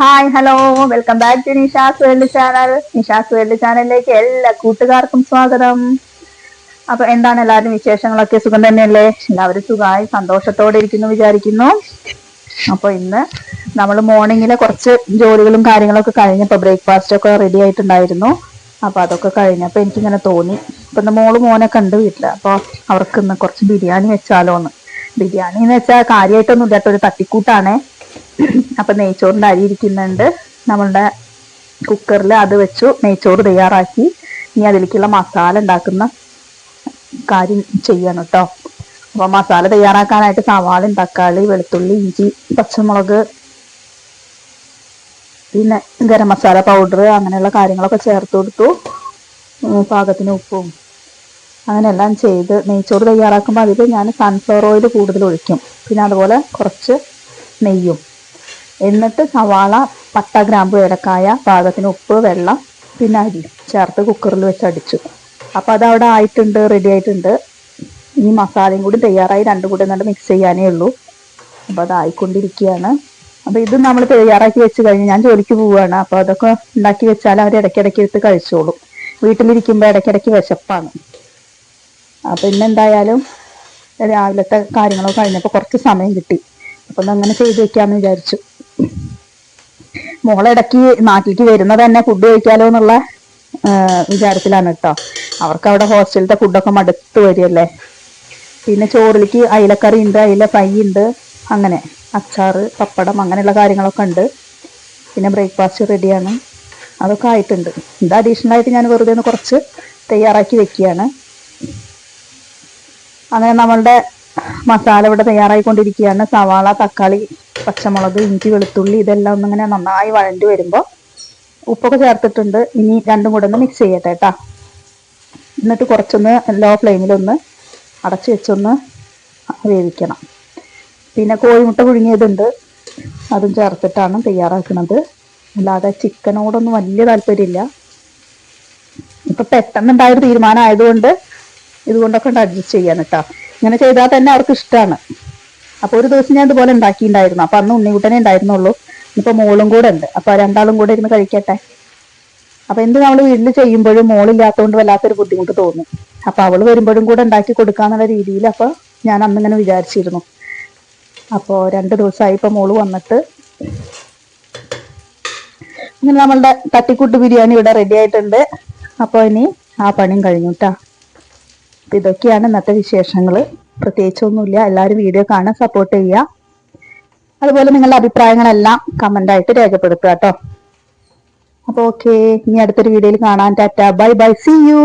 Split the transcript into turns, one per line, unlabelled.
Hi hello welcome back to Nisha's world channel Nisha's world ചാനലിലേക്ക് എല്ലാ കൂട്ടുകാർക്കും സ്വാഗതം. അപ്പൊ എന്താണ് എല്ലാവരും വിശേഷങ്ങളൊക്കെ? സുഖം തന്നെയല്ലേ? എല്ലാവരും സുഖമായി സന്തോഷത്തോടെ ഇരിക്കുന്നു വിചാരിക്കുന്നു. അപ്പൊ ഇന്ന് നമ്മൾ മോർണിംഗിലെ കുറച്ച് ജോലികളും കാര്യങ്ങളൊക്കെ കഴിഞ്ഞപ്പോ ബ്രേക്ക്ഫാസ്റ്റ് ഒക്കെ റെഡി ആയിട്ടുണ്ടായിരുന്നു. അപ്പൊ അതൊക്കെ കഴിഞ്ഞപ്പോ എനിക്കിങ്ങനെ തോന്നി. ഇപ്പൊ മോൾ മോനൊക്കെ ഉണ്ട് വീട്ടിൽ. അപ്പൊ അവർക്ക് ഇന്ന് കുറച്ച് ബിരിയാണി വെച്ചാലോന്ന്. ബിരിയാണി എന്ന് വെച്ചാൽ കാര്യമായിട്ടൊന്നും ഇല്ലാത്ത ഒരു തട്ടിക്കൂട്ടാണേ. അപ്പൊ നെയ്ച്ചോറിന്റെ അരി ഇരിക്കുന്നുണ്ട്. നമ്മളുടെ കുക്കറിൽ അത് വെച്ചു നെയ്ച്ചോറ് തയ്യാറാക്കി. ഇനി അതിലേക്കുള്ള മസാല ഉണ്ടാക്കുന്ന കാര്യം ചെയ്യണം കേട്ടോ അപ്പൊ മസാല തയ്യാറാക്കാനായിട്ട് സവാളയും തക്കാളി വെളുത്തുള്ളി ഇഞ്ചി പച്ചമുളക് പിന്നെ ഗരം മസാല പൗഡർ അങ്ങനെയുള്ള കാര്യങ്ങളൊക്കെ ചേർത്ത് കൊടുത്തു. പാകത്തിന് ഉപ്പും. അങ്ങനെയെല്ലാം ചെയ്ത് നെയ്ച്ചോറ് തയ്യാറാക്കുമ്പോൾ അതിൽ ഞാൻ സൺഫ്ലവർ ഓയിൽ കൂടുതൽ ഒഴിക്കും. പിന്നെ അതുപോലെ കുറച്ച് നെയ്യും. എന്നിട്ട് സവാള പട്ട ഗ്രാമ്പ് ഏലക്കായ പാകത്തിന് ഉപ്പ് വെള്ളം പിന്നെ അരി. ചേർത്ത് കുക്കറിൽ വെച്ച് അടിച്ചു. അപ്പോൾ അത് അവിടെ ആയിട്ടുണ്ട് റെഡി ആയിട്ടുണ്ട്. ഇനി മസാലയും കൂടി തയ്യാറായി. രണ്ടും കൂടി എന്നിട്ട് മിക്സ് ചെയ്യാനേ ഉള്ളൂ. അപ്പോൾ അതായിക്കൊണ്ടിരിക്കുകയാണ് അപ്പോൾ ഇത് നമ്മൾ തയ്യാറാക്കി വെച്ച് കഴിഞ്ഞ് ഞാൻ ജോലിക്ക് പോവുകയാണ്. അപ്പോൾ അതൊക്കെ ഉണ്ടാക്കി വെച്ചാൽ അവർ ഇടയ്ക്കിടയ്ക്ക് എടുത്ത് കഴിച്ചോളും. വീട്ടിലിരിക്കുമ്പോൾ ഇടയ്ക്കിടയ്ക്ക് വിശപ്പാണ്. പിന്നെ എന്തായാലും രാവിലത്തെ കാര്യങ്ങളൊക്കെ കഴിഞ്ഞപ്പോൾ കുറച്ച് സമയം കിട്ടി. അപ്പം അങ്ങനെ ചെയ്ത് വെക്കാമെന്ന് വിചാരിച്ചു. മോളിടയ്ക്ക് നാട്ടിലേക്ക് വരുന്നത് തന്നെ ഫുഡ് കഴിക്കാലോ എന്നുള്ള വിചാരത്തിലാണ് കേട്ടോ അവർക്ക് അവിടെ ഹോസ്റ്റലിലത്തെ ഫുഡൊക്കെ മടുത്ത് വരികയല്ലേ. പിന്നെ ചോറിലേക്ക് അയിലക്കറി ഉണ്ട് അയില ഫ്രൈ ഉണ്ട് അങ്ങനെ അച്ചാറ് പപ്പടം അങ്ങനെയുള്ള കാര്യങ്ങളൊക്കെ ഉണ്ട്. പിന്നെ ബ്രേക്ക്ഫാസ്റ്റ് റെഡിയാണ് അതൊക്കെ ആയിട്ടുണ്ട്. ഇത് അഡീഷണൽ ആയിട്ട് ഞാൻ വെറുതെ ഒന്ന് കുറച്ച് തയ്യാറാക്കി വെക്കുകയാണ്. അങ്ങനെ നമ്മളുടെ മസാല ഇവിടെ തയ്യാറായിക്കൊണ്ടിരിക്കുകയാണ്. സവാള തക്കാളി പച്ചമുളക് ഇഞ്ചി വെളുത്തുള്ളി ഇതെല്ലാം ഒന്നിങ്ങനെ നന്നായി വഴണ്ടി വരുമ്പോൾ ഉപ്പൊക്കെ ചേർത്തിട്ടുണ്ട്. ഇനി രണ്ടും കൂടെ ഒന്ന് മിക്സ് ചെയ്യട്ടെ കേട്ടാ എന്നിട്ട് കുറച്ചൊന്ന് ലോ ഫ്ലെയിമിലൊന്ന് അടച്ച് വെച്ചൊന്ന് വേവിക്കണം. പിന്നെ കോഴിമുട്ട പുഴുങ്ങിയതുണ്ട്. അതും ചേർത്തിട്ടാണ് തയ്യാറാക്കുന്നത്. അല്ലാതെ ചിക്കനോടൊന്നും വലിയ താല്പര്യമില്ല. ഇപ്പം പെട്ടെന്നുണ്ടായൊരു തീരുമാനം ആയതുകൊണ്ട് ഇതുകൊണ്ടൊക്കെ ഉണ്ട് അഡ്ജസ്റ്റ് ചെയ്യാൻ കേട്ടോ ഇങ്ങനെ ചെയ്താൽ തന്നെ അവർക്ക് ഇഷ്ടമാണ് അപ്പൊ ഒരു ദിവസം ഞാൻ ഇതുപോലെ ഉണ്ടാക്കിയിട്ടുണ്ടായിരുന്നു. അപ്പൊ അന്ന് ഉണ്ണിക്കുട്ടനെ ഉണ്ടായിരുന്നുള്ളൂ. ഇപ്പൊ മോളും കൂടെ ഉണ്ട്. അപ്പൊ രണ്ടാളും കൂടെ ഇരുന്ന് കഴിക്കട്ടെ. അപ്പൊ എന്ത് നമ്മൾ വീട്ടിൽ ചെയ്യുമ്പോഴും മോളില്ലാത്തതുകൊണ്ട് വല്ലാത്തൊരു ബുദ്ധിമുട്ട് തോന്നും. അപ്പൊ അവൾ വരുമ്പോഴും കൂടെ ഉണ്ടാക്കി കൊടുക്കാന്നുള്ള രീതിയിൽ അപ്പൊ ഞാൻ അന്ന് ഇങ്ങനെ വിചാരിച്ചിരുന്നു. അപ്പോ രണ്ട് ദിവസമായി ഇപ്പൊ മോൾ വന്നിട്ട് ഇങ്ങനെ നമ്മളുടെ തട്ടിക്കൂട്ട് ബിരിയാണി ഇവിടെ റെഡി ആയിട്ടുണ്ട്. അപ്പോൾ ഇനി ആ പണിയും കഴിഞ്ഞു കേട്ടാ ഇതൊക്കെയാണ് ഇന്നത്തെ വിശേഷങ്ങൾ പ്രത്യേകിച്ചൊന്നുമില്ല. എല്ലാവരും വീഡിയോ കാണാൻ സപ്പോർട്ട് ചെയ്യുക. അതുപോലെ നിങ്ങളുടെ അഭിപ്രായങ്ങളെല്ലാം കമന്റ് ആയിട്ട് രേഖപ്പെടുത്തുക കേട്ടോ. അപ്പൊ ഓക്കെ ഇനി അടുത്തൊരു വീഡിയോയിൽ കാണാൻ tata bye bye see you